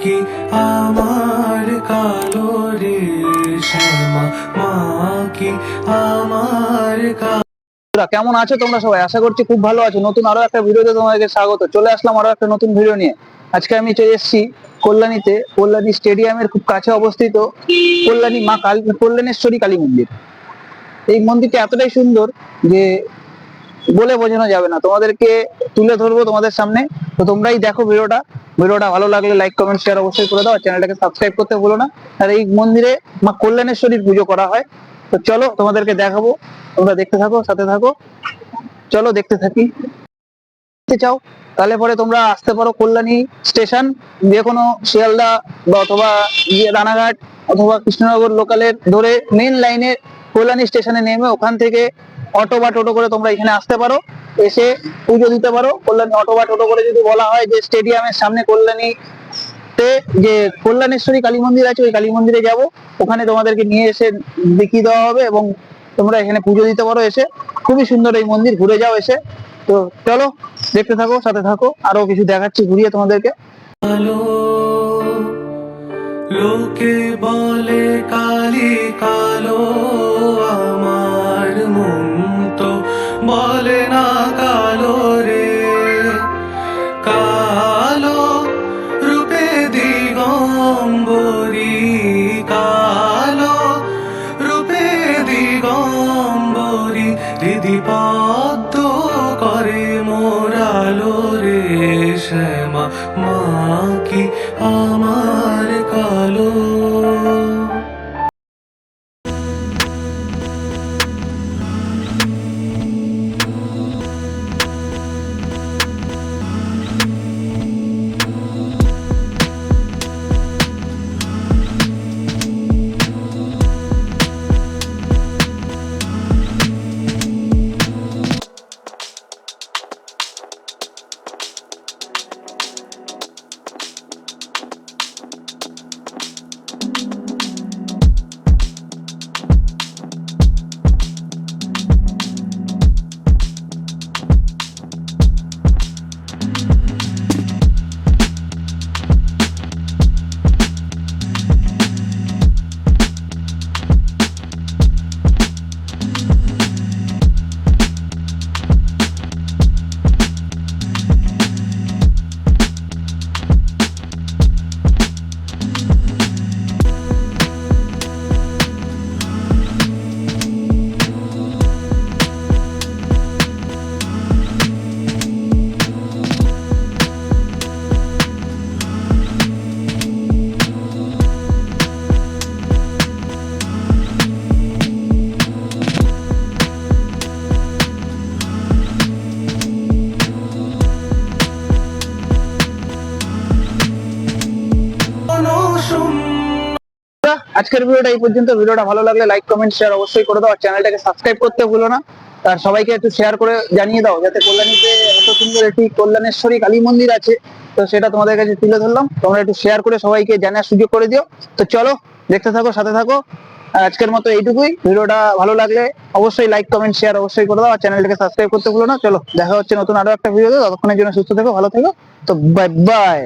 কি আমার কালো রে কি আমার কালো কেমন আছো তোমরা সবাই? আশা করছি খুব ভালো আছো। নতুন আরও একটা ভিডিওতে তোমাদেরকে স্বাগত। চলে আসলাম আরও একটা নতুন ভিডিও নিয়ে। আজকে আমি চলে এসেছি কল্যাণীতে। কল্যাণী স্টেডিয়ামের খুব কাছে অবস্থিত কল্যাণী মা কালী, কল্যাণেশ্বরী কালী মন্দির। এই মন্দিরটা এতটাই সুন্দর যে বলে বোঝানো যাবে না। তোমাদেরকে তুলে ধরবো তোমাদের সামনে। তো তোমরাই দেখো ভিডিওটা। ভিডিওটা ভালো লাগলে লাইক কমেন্ট শেয়ার অবশ্যই করে দাও। চ্যানেলটাকে সাবস্ক্রাইব করতে ভুলো না। আর এই মন্দিরে মা কল্যাণেশ্বরীর পুজো করা হয়। তো চলো তোমাদেরকে দেখাবো। তোমরা দেখতে থাকো, সাথে থাকো। চলো দেখতে থাকি। চাও, তাহলে পরে তোমরা আসতে পারো কল্যাণী স্টেশন। যে কোনো শিয়ালদা বা অথবা ইয়ে রানাঘাট অথবা কৃষ্ণনগর লোকালের ধরে মেন লাইনে কল্যাণী স্টেশনে নেমে ওখান থেকে অটো বা টোটো করে তোমরা এখানে আসতে পারো। এসে পুজো দিতে পারো। কল্যাণী অটো বা টোটো করে যদি বলা হয় যে স্টেডিয়ামের সামনে কল্যাণী যে কল্যাণেশ্বরী কালী মন্দির আছে, ওই কালী মন্দিরে যাব। ওখানে তোমাদেরকে নিয়ে এসে দেখিয়ে দেওয়া হবে এবং তোমরা এখানে পুজো দিতে পারো এসে। খুবই সুন্দর এই মন্দির, ঘুরে যাও এসে। তো চলো, দেখতে থাকো, সাথে থাকো। আরও কিছু দেখাচ্ছি, ঘুরিয়ে তোমাদেরকে। লোকে বলে কালি, কালো। দিদি পদ্ম করে মোরালো রে শ্যামা মা কি আমার আজকের ভিডিওটা এই পর্যন্ত। ভিডিওটা ভালো লাগলে লাইক কমেন্ট শেয়ার অবশ্যই করে দাও। চ্যানেলটাকে সাবস্ক্রাইব করতে ভুলো না। আর সবাইকে একটু শেয়ার করে জানিয়ে দাও, যাতে কল্যাণীতে এত সুন্দর একটি কল্যাণেশ্বরী কালী মন্দির আছে। তো সেটা তোমাদের কাছে তুলে ধরলাম। তোমরা একটু শেয়ার করে সবাইকে জানার সুযোগ করে দিও। তো চলো, দেখতে থাকো, সাথে থাকো। আজকের মতো এইটুকুই। ভিডিওটা ভালো লাগলে অবশ্যই লাইক কমেন্ট শেয়ার অবশ্যই করে দাও। আর চ্যানেলটাকে সাবস্ক্রাইব করতে ভুলো না। চলো, দেখা হচ্ছে নতুন আরও একটা ভিডিও ততক্ষণের জন্য সুস্থ থেকো, ভালো থেকো। তো বাই বাই